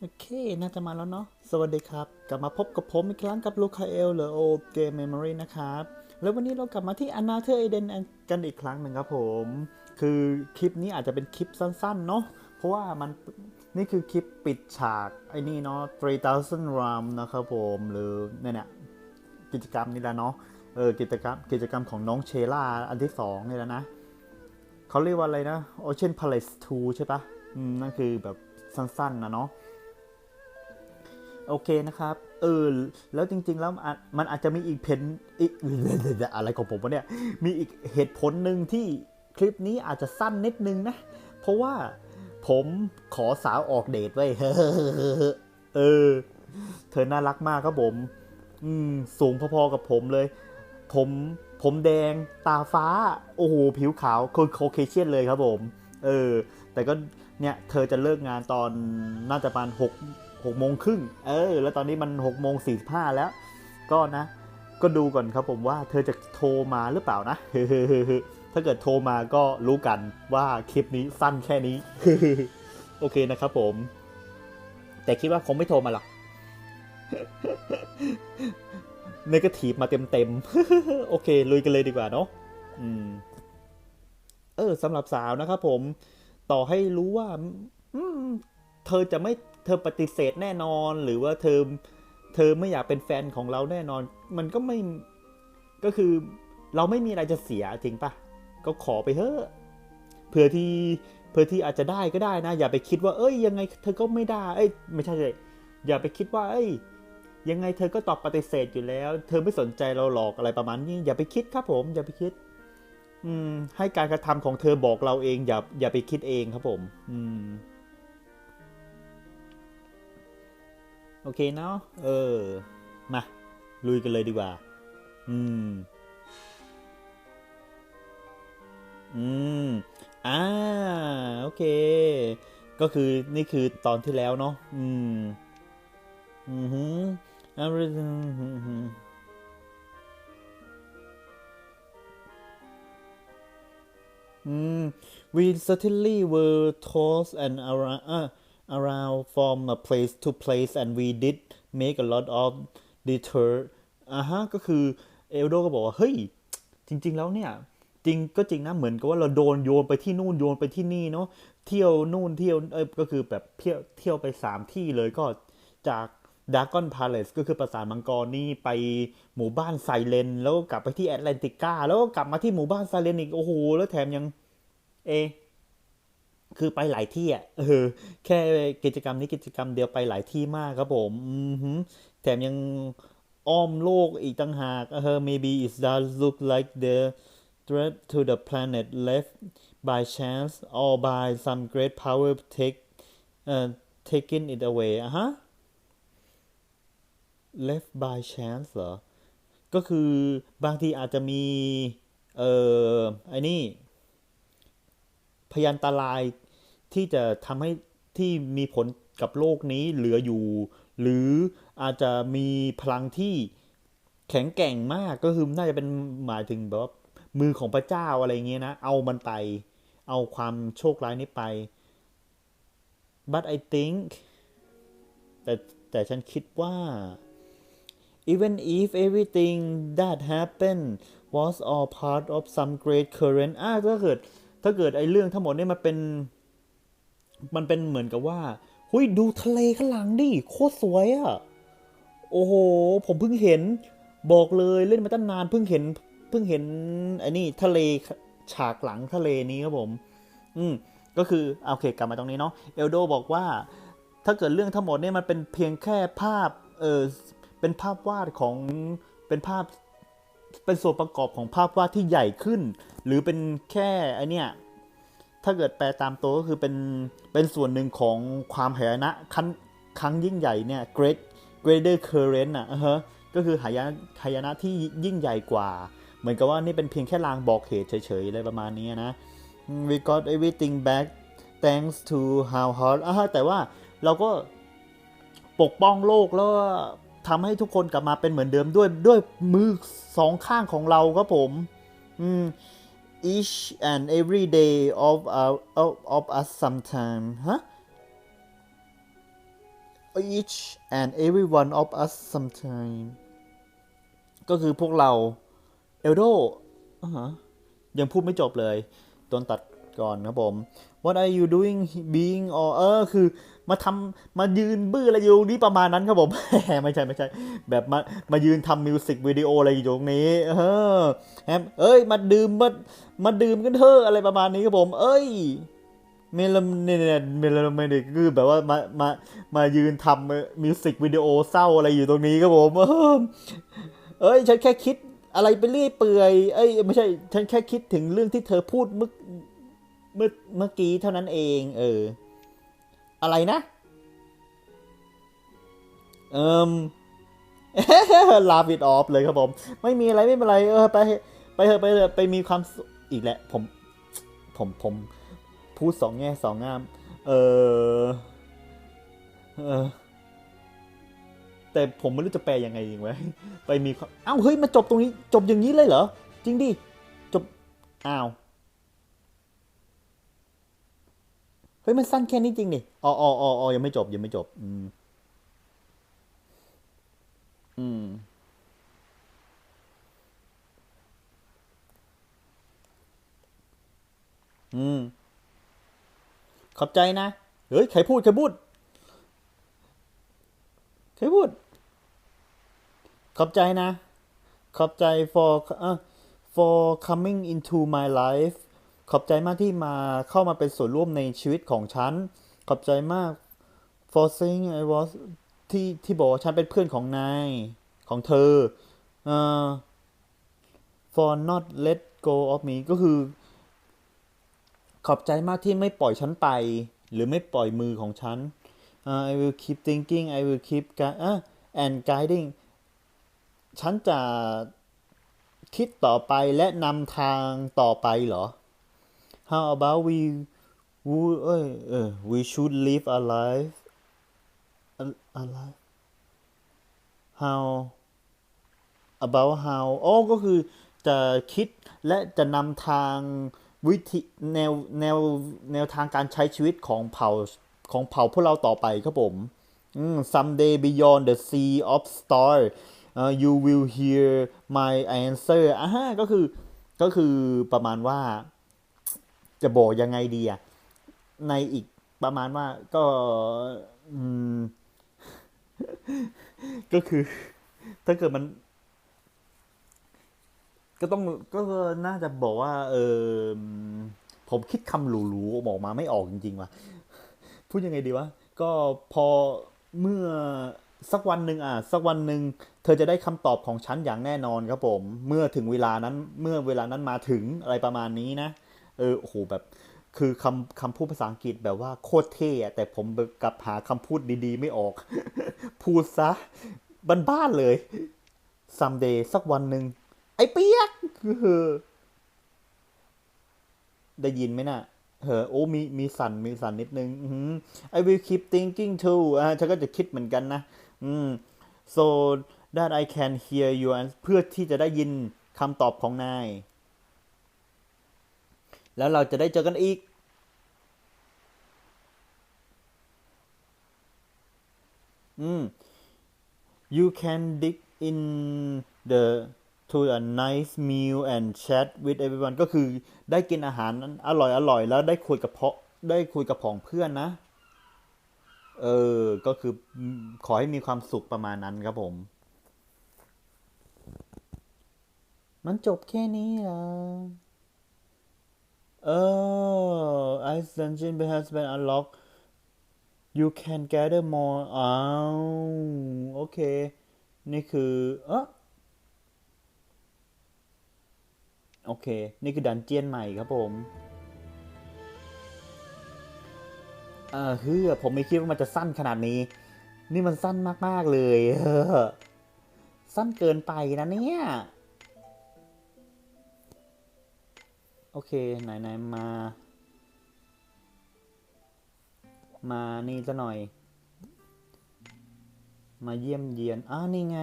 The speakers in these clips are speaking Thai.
โอเค น่าจะมาแล้วเนาะ สวัสดีครับ กลับมาพบกับผมอีกครั้งกับลูคาเอลหรือ Old Game Memory นะครับ แล้ววันนี้เรากลับมาที่ a n a t h e r Eden กันอีกครั้งหนึ่งครับผม คือคลิปนี้อาจจะเป็นคลิปสั้นๆ เนาะ เพราะว่ามันนี่คือคลิปปิดฉาก ไอ้นี่เนาะ3000 RAM นะครับผม หรือเนี่ยเนี่ยกิจกรรมนี่แหละเนาะ เออ กิจกรรมกิจกรรมของน้องเชล่าอันที่สองนี่แหละนะ เขาเรียกว่าอะไรนะ Ocean Palace 2 ใช่ปะอืม นั่นคือแบบสั้นๆนะเนาะ โอเคนะครับ เออ แล้วจริง ๆ แล้วมันอาจจะมีอีกเพนอีกอะไรของผมวะเนี่ย มีอีกเหตุผลหนึ่งที่คลิปนี้อาจจะสั้นนิดนึงนะ เพราะว่าผมขอสาวออกเดทไว้เออ เธอน่ารักมากครับผม อืม สูงพอๆกับผมเลย ผม ผมแดง ตาฟ้า โอ้โห ผิวขาวคือโคเคเชียนเลยครับผม เออ แต่ก็เนี่ย เธอจะเลิกงานตอนน่าจะประมาณหก หกโมงครึ่งเออ แล้วตอนนี้มันหกโมงสี่สิบห้าแล้ว ก็นะ ก็ดูก่อนครับผมว่าเธอจะโทรมาหรือเปล่านะถ้าเกิดโทรมาก็รู้กันว่าคลิปนี้สั้นแค่นี้ โอเคนะครับผม แต่คิดว่าคงไม่โทรมาหรอกเนกาทีฟมาเต็มๆ โอเค ลุยกันเลยดีกว่าเนาะอืม เออสำหรับสาวนะครับผม ต่อให้รู้ว่าเธอจะไม่ ธอปฏิเสธแน่นอนหรือว่าเธอเธอไม่อยากเป็นแฟนของเราแน่นอน มันก็ไม่ก็คือเราไม่มีอะไรจะเสียจริงปะก็ขอไปเถอะเพื่อที่เพื่อที่อาจจะได้ก็ได้นะ อย่าไปคิดว่า เอ้ย ยังไงเธอก็ไม่ได้เอ้ยไม่ใช่เลยอย่าไปคิดว่า เอ้ย ยังไงเธอก็ตอบปฏิเสธอยู่แล้ว เธอไม่สนใจเราหรอกอะไรประมาณนี้ อย่าไปคิดครับผม อย่าไปคิด อืม ให้การกระทำของเธอบอกเราเอง อย่าอย่าไปคิดเองครับผม อืม อเคเนาะเออ มา ลุยกันเลยดีกว่า อืม อืม อ่า โอเค ก็คือนี่คือตอนที่แล้วเนาะ อืม อือหือ everything อืม we certainly were tossed and around around from a place to place and we did make a lot of detour อ่าฮะก็คือเอลโดก็บอกว่า เฮ้ย จริง ๆ แล้วเนี่ย จริงก็จริงนะ เหมือนกับว่าเราโดนโยนไปที่นู่นโยนไปที่นี่เนาะเที่ยวนู่นเที่ยวเอ้ยก็คือแบบเที่ยวเที่ยวไปสามที่เลยก็จากดากอนพาเลสก็คือปราสาทมังกรนี่ไปหมู่บ้านไซเลน แล้วก็กลับไปที่แอตแลนติก้า แล้วก็กลับมาที่หมู่บ้านไซเลนอีก โอ้โห แล้วแถมยัง เอ คือไปหลายที่อะเออแค่กิจกรรมนี้กิจกรรมเดียวไปหลายที่มากครับผมอือหือแถมยังอ้อมโลกอีกต่างหากเออ maybe it does look like the threat to the planet left by chance or by some great power take uh, taking it away อะฮะ left by chance เหรอ ก็คือบางทีอาจจะมี เอ่อไอ้นี่ พยันตรายที่จะทำให้ที่มีผลกับโลกนี้เหลืออยู่ หรืออาจจะมีพลังที่แข็งแกร่งมากก็คือน่าจะเป็นหมายถึงแบบว่ามือของพระเจ้าอะไรเงี้ยนะ เอามันไป เอาความโชคร้ายนี้ไป but I think แต่แต่ฉันคิดว่า even if everything that happened was all part of some great current อะถ้าเกิด ถ้าเกิดไอ้เรื่องทั้งหมดเนี่ยมันเป็น มันเป็นเหมือนกับว่าหุยดูทะเลข้างหลังดิโคตรสวยอะ่ะ โอ้โห ผมเพิ่งเห็น บอกเลยเล่นมาตั้งนานเพิ่งเห็น เพิ่งเห็นไอ้นี่ทะเลฉากหลังทะเลนี้ครับผม อืมก็คือโอเคกลับมาตรงนี้เนาะเอลโดบอกว่า ถ้าเกิดเรื่องทั้งหมดเนี่ยมันเป็นเพียงแค่ภาพเออเป็นภาพวาดของเป็นภาพเป็นส่วนประกอบของภาพวาดที่ใหญ่ขึ้น หรือเป็นแค่ไอเนี่ยถ้าเกิดแปลตามตัวก็คือเป็นเป็นส่วนหนึ่งของความหายนะครั้งครั้งยิ่งใหญ่เนี่ย great greater current อะฮะก็คือหายนะหายนะที่ยิ่งใหญ่กว่า เหมือนกับว่านี่เป็นเพียงแค่ลางบอกเหตุเฉยๆอะไรประมาณนี้นะ we got everything back thanks to how hard อะฮะแต่ว่าเราก็ปกป้องโลกแล้วทำให้ทุกคนกลับมาเป็นเหมือนเดิมด้วยด้วยมือสองข้างของเราครับผม อืม each and every day of our of, of us sometime huh each and every one of us sometime ก็คือพวกเราเอลโดอ่าฮะยังพูดไม่จบเลยโดนตัดก่อนครับผม What are you doing being or เออคือมาทำมายืนบื้ออะไรอยู่นี่ประมาณนั้นครับผมไม่ใช่ไม่ใช่ แบบมามายืนทำมิวสิกวิดีโออะไรอยู่ตรงนี้ เออแฮมเอ้ย มาดื่มมามาดื่มกันเถอะอะไรประมาณนี้ครับผม เอ้ยเมลเนี่ยเมลเมเนคือแบบว่ามามามายืนทำมิวสิกวิดีโอเศร้าอะไรอยู่ตรงนี้ครับผมเออเอ้ย ฉันแค่คิดอะไรไปเรื่อยเปื่อย เอ้ย ไม่ใช่ ฉันแค่คิดถึงเรื่องที่เธอพูดเมื่อ เมื่อเมื่อกี้เท่านั้นเอง เออ อะไรนะเอิมลาฟิดออฟเลยครับผม ไม่มีอะไรไม่เป็นไร เออ ไป ไปเถอะไปเถอะไปมีความอีกแหละ ผม ผมผม พูดสองแง่สองงาม เออเออแต่ผมไม่รู้จะแปลยังไงจริงวะไปมีความอ้าวเฮ้ยมาจบตรงนี้ จบอย่างนี้เลยเหรอ จริงดิ จบ อ้าว เฮ้ยมันสั้นแค่นี้จริงดิอ๋ออ๋ออ๋ออ๋อยังไม่จบยังไม่จบ อืม อืม อืม ขอบใจนะ เฮ้ย ใครพูด ใครพูด ใครพูด ขอบใจนะ ขอบใจ for เอ่อ for coming into my life ขอบใจมากที่มาเข้ามาเป็นส่วนร่วมในชีวิตของฉัน ขอบใจมาก for saying I was ที่ที่บอกว่าฉันเป็นเพื่อนของนายของเธอเอ่อ for not let go of me ก็คือ ขอบใจมากที่ไม่ปล่อยฉันไป หรือไม่ปล่อยมือของฉัน Uh, I will keep thinking I will keep gui- อะ and guiding ฉันจะคิดต่อไปและนำทางต่อไปเหรอ How about we would เอ้ยเออ we should live a life a- alive how about how อ๋อก็คือจะคิดและจะนำทางวิธีแนวแนวแนวทางการใช้ชีวิตของเผ่าของเผ่าพวกเราต่อไปครับผม someday beyond the sea of star uh, you will hear my answer อ่าฮะก็คือก็คือประมาณว่า จะบอกยังไงดีอะในอีกประมาณว่าก็อืมก็คือ ถ้าเกิดมัน ก็ต้องก็น่าจะบอกว่า เออผมคิดคำหรูๆออกมาไม่ออกจริงๆว่ะพูดยังไงดีวะก็พอเมื่อสักวันหนึ่งอะสักวันหนึ่งเธอจะได้คำตอบของฉันอย่างแน่นอนครับผม เมื่อถึงเวลานั้นเมื่อเวลานั้นมาถึงอะไรประมาณนี้นะ เออโอ้โหแบบคือคำคำพูดภาษาอังกฤษแบบว่าโคตรเท่แต่ผมกลับหาคำพูดดีๆ ไม่ออก พูดซะบ้านๆเลย someday สักวันหนึ่งไอ้เปียกคือได้ยินไหมน่ะเออโอ้มีมีสั่นมีสั่นนิดนึงอืม I will keep thinking too อ่าฉันก็จะคิดเหมือนกันนะ อืม so that I can hear you เพื่อที่จะได้ยินคำตอบของนาย แล้วเราจะได้เจอกันอีกอืม you can dig in the to a nice meal and chat with everyone ก็คือได้กินอาหารนั้นอร่อยอร่อยแล้วได้คุยกับเพาะได้คุยกับผองเพื่อนนะ เออ ก็คือขอให้มีความสุขประมาณนั้นครับผม มันจบแค่นี้เหรอ เออ Ice Dungeon has been unlocked you can gather more อ้าวโอเค นี่คือเออโอเค นี่คือดันเจียนใหม่ครับผมเออเฮ้ยผมไม่คิดว่ามันจะสั้นขนาดนี้ นี่มันสั้นมาก ๆ เลย สั้นเกินไปนะเนี่ย อเค ไหนไหนมา มานี่ซะหน่อย มาเยี่ยมเยียน อ้านี่ไง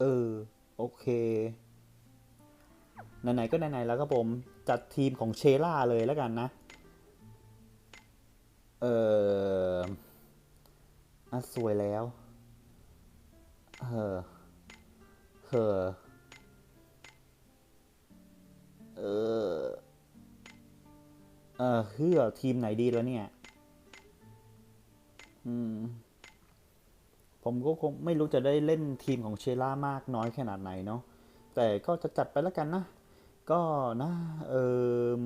เออ โอเค ไหนๆก็ไหนๆแล้วครับผม จัดทีมของเชล่าเลยแล้วกันนะ เอออะสวยแล้ว เออเออ เออ เออเฮือทีมไหนดีแล้วเนี่ย อืม ผมก็คงไม่รู้จะได้เล่นทีมของเชล่ามากน้อยขนาดไหนเนาะ แต่ก็จะจัดไปแล้วกันนะ ก็นะ เออ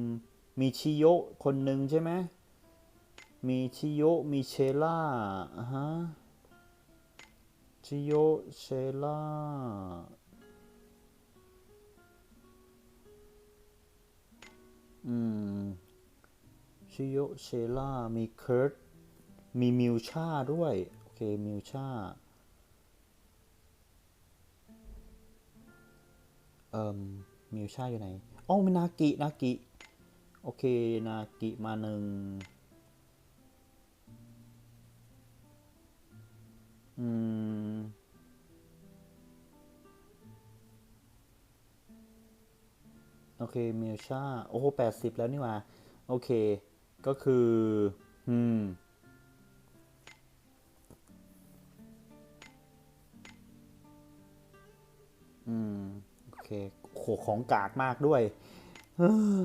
มีชิโยะคนหนึ่งใช่ไหม มีชิโยะมีเชล่าฮะชิโยะเชล่า ชิโยเชล่า มีเคิร์ตมีมิวชาด้วย โอเค มิวชาเอ่มมิวชาอยู่ไหนอ๋อมีนากิ นากิ โอเค นากิ มาหนึ่งอืม โอเคมิวชาโอ้โหแปดสิบแล้วนี่ว่า โอเค ก็คือ อืม อืม โอเคโหของกากมากด้วยเออ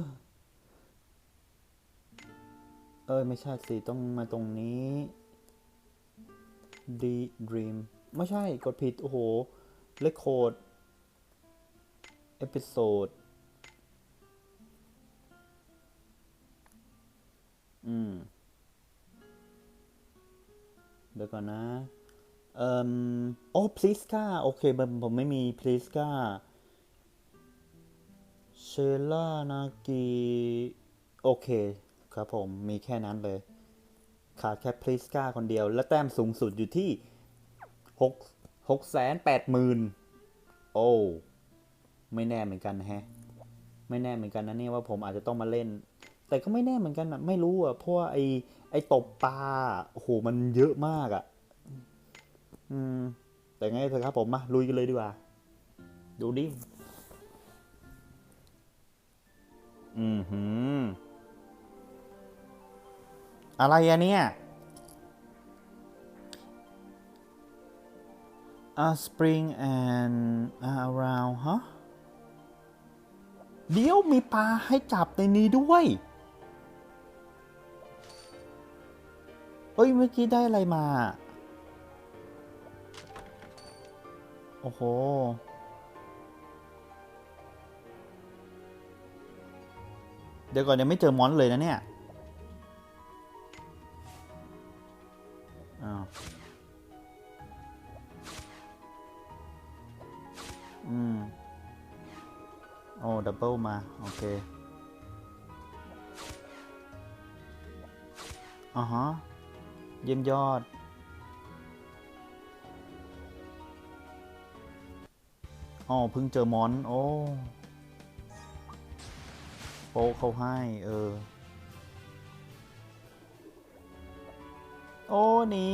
เอ้ย ไม่ใช่สิต้องมาตรงนี้ D Dream ไม่ใช่ กดผิด โอ้โหเลคโคดเอพิโซด ดี๋ยวก่อนนะเอ่มโอ้พลิสกาโอเคผมผมไม่มีพลิสกาเชล่านากิโอเคครับผมมีแค่นั้นเลย ขาดแค่พลิสกาคนเดียว และแต้มสูงสุดอยู่ที่หกหกแสนแปดหมื่นโอ้ไม่แน่เหมือนกันนะฮะ ไม่แน่เหมือนกันนะเนี่ยว่าผมอาจจะต้องมาเล่น แต่ก็ไม่แน่เหมือนกันนะไม่รู้อะเพราะว่าไอไอตบปลาโอ้โหมันเยอะมากอะ อืม แต่ไงเถอะครับผมมาลุยกันเลยดีกว่า ดูดิ อืมหืมอะไรอะเนี่ย a spring and around ฮะเดี๋ยวมีปลาให้จับในนี้ด้วย เฮ้ย เมื่อกี้ได้อะไรมา โอ้โห เดี๋ยวก่อนยังไม่เจอมอนเลยนะเนี่ยอ้าวอืม โอ้ ดับเบิลมา โอเคอ่าฮะ เยี่ยมยอด อ๋อเพิ่งเจอมอน โอ้ โปะเขาให้ เออ โอ้หนี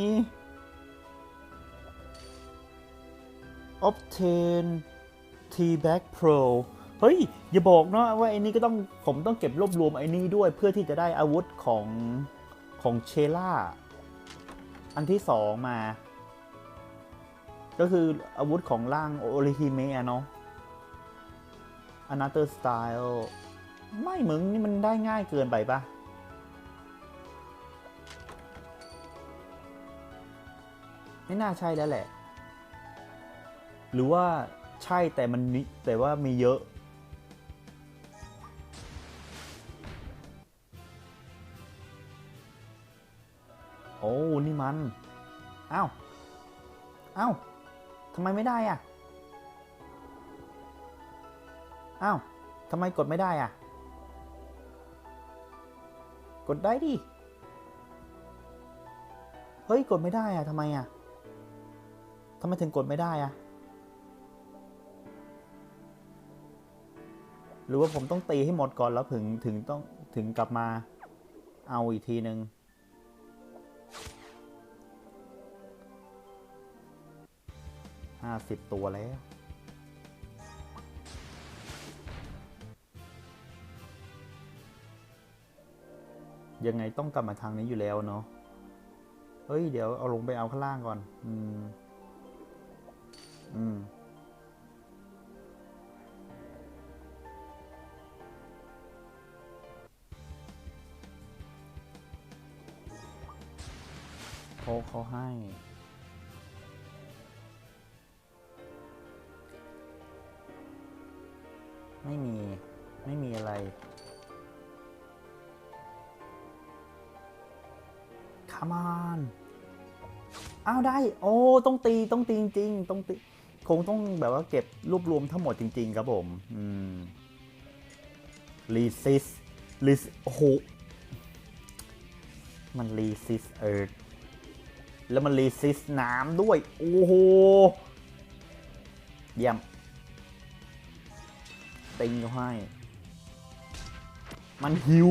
obtain t back pro เฮ้ย อย่าบอกนะว่าไอ้นี่ก็ต้องผมต้องเก็บรวบรวมไอ้นี่ด้วยเพื่อที่จะได้อาวุธของของเชล่า อันที่สองมา ก็คืออาวุธของร่างโอริฮิเมะเนาะ another style ไม่มึงนี่มันได้ง่ายเกินไปปะไม่น่าใช่แล้วแหละ หรือว่าใช่แต่มันแต่ว่ามีเยอะ มันอ้าวอ้าวทำไมไม่ได้อะอ้าวทำไมกดไม่ได้อะกดได้ดิ เฮ้ย กดไม่ได้อะทำไมอะทำไมถึงกดไม่ได้อะหรือว่าผมต้องตีให้หมดก่อนแล้วถึงถึงต้องถึงกลับมาเอาอีกทีหนึ่ง ห้าสิบตัวแล้ว ยังไงต้องกลับมาทางนี้อยู่แล้วเนาะเฮ้ย เดี๋ยวเอาลงไปเอาข้างล่างก่อน อืม อืมเขาเขาให้ ไม่มีไม่มีอะไร Come on อ้าวได้ โอ้ต้องตีต้องตีจริงๆต้องตีคงต้องแบบว่าเก็บรวบรวมทั้งหมดจริง ๆ ครับผมอืมรีซิสรีสโอ้โหมันรีซิสเอิร์ธแล้วมันรีซิสน้ำด้วย โอ้โหเยี่ยม ติงเขาให้ มันฮิว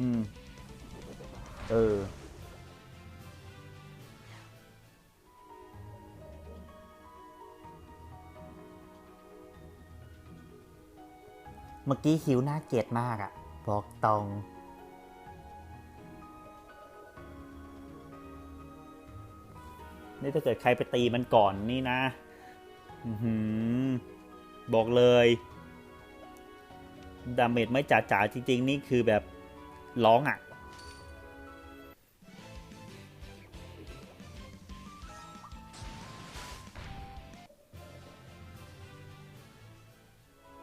อืม เออ เมื่อกี้ฮิวน่าเกลียดมากอะบอกตรง นี่ถ้าเกิดใครไปตีมันก่อนนี่นะอบอกเลยดาเมจไม่จ๋าๆจริง ๆ นี่คือแบบร้องอะ่ะ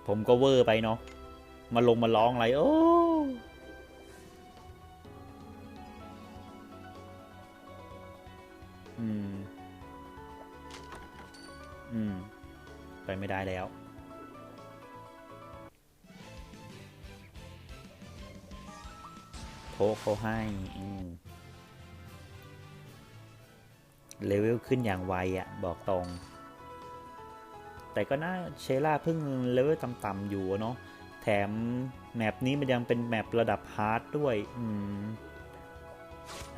ผมก็เวอร์ไปเนาะมาลงมาร้องอะไร โอ้ โทรเขาให้เลเวลขึ้นอย่างไวอะ่ะ บอกตรง แต่ก็น่าเชล่าเพิ่งเลเวลต่ำๆอยู่เนาะแถมแมปนี้มันยังเป็นแมประดับฮาร์ดด้วย อืม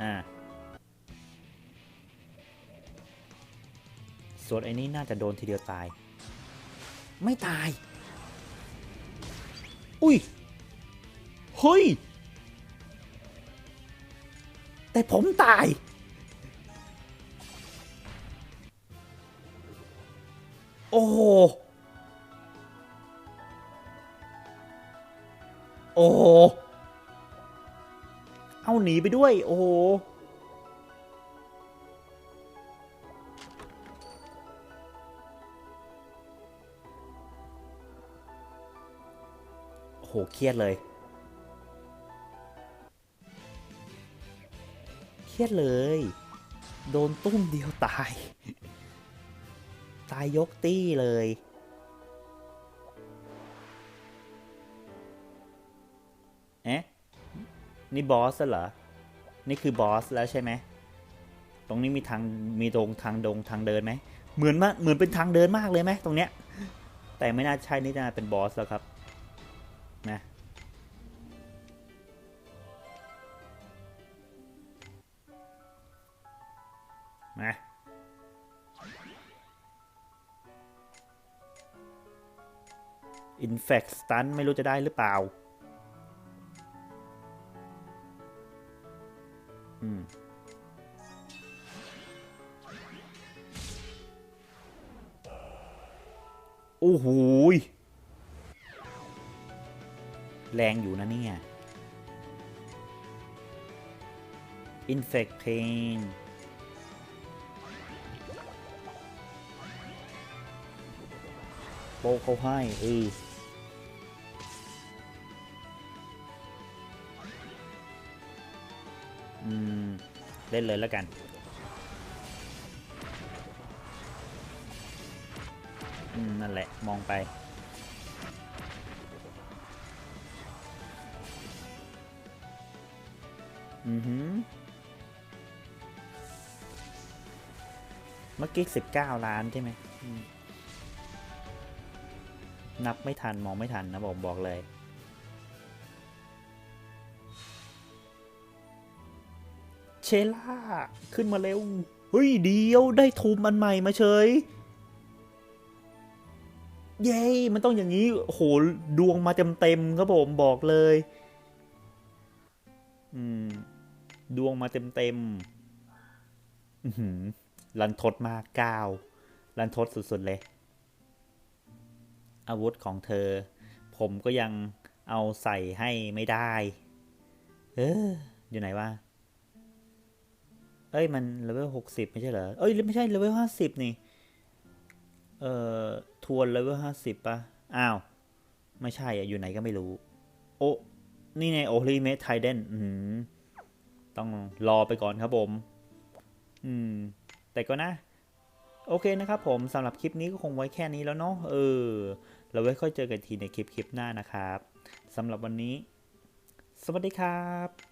อ่าส่วนไอ้นี้น่าจะโดนทีเดียวตาย ไม่ตาย อุ้ย เฮ้ย แต่ผมตาย โอ้โห โอ้โห เอาหนีไปด้วย โอ้โห โอ้โห เครียดเลย เครียดเลย โดนตุ้มเดียวตาย ตายยกตี้เลย เอ๊ะ นี่บอสเหรอ นี่คือบอสแล้วใช่ไหม ตรงนี้มีทาง มีตรงทางดงทางเดินไหม เหมือนมากเหมือนเป็นทางเดินมากเลยไหมตรงเนี้ย แต่ไม่น่าใช่นี่น่าเป็นบอสแล้วครับ นะ มา Infect Stun ไม่รู้จะได้หรือเปล่า อืม โอ้โหแรงอยู่นะเนี่ย Infect Pain โปะเขาให้เอออืมเล่นเลยแล้วกัน อืม นั่นแหละ มองไป อือหือ เมื่อกี้สิบเก้าล้านใช่ไหมอืม นับไม่ทันมองไม่ทันนะผมบอกเลย เชล่า ขึ้นมาเร็ว เฮ้ย เดียวได้ทูมอันใหม่มาเฉย เย้ มันต้องอย่างนี้โหดวงมาเต็มๆครับผมบอกเลย อืม ดวงมาเต็มๆอือหือลันทดมากก้าวลันทดสุดๆเลย อาวุธของเธอ ผมก็ยังเอาใส่ให้ไม่ได้ เออ อยู่ไหนวะ เอ้ย มันเลเวลหกสิบไม่ใช่เหรอ เอ้ย ไม่ใช่เลเวลห้าสิบนี่ เอ่อ ทวนเลเวลห้าสิบป่ะ อ้าว ไม่ใช่อะอยู่ไหนก็ไม่รู้ โอ้ นี่ไงโอลิเมทไทเดนอืมต้องรอไปก่อนครับผม อืม แต่ก็นะ โอเคนะครับผมสำหรับคลิปนี้ก็คงไว้แค่นี้แล้วเนาะเออ เราไว้ค่อยเจอกันทีในคลิปคลิปหน้านะครับสำหรับวันนี้ สวัสดีครับ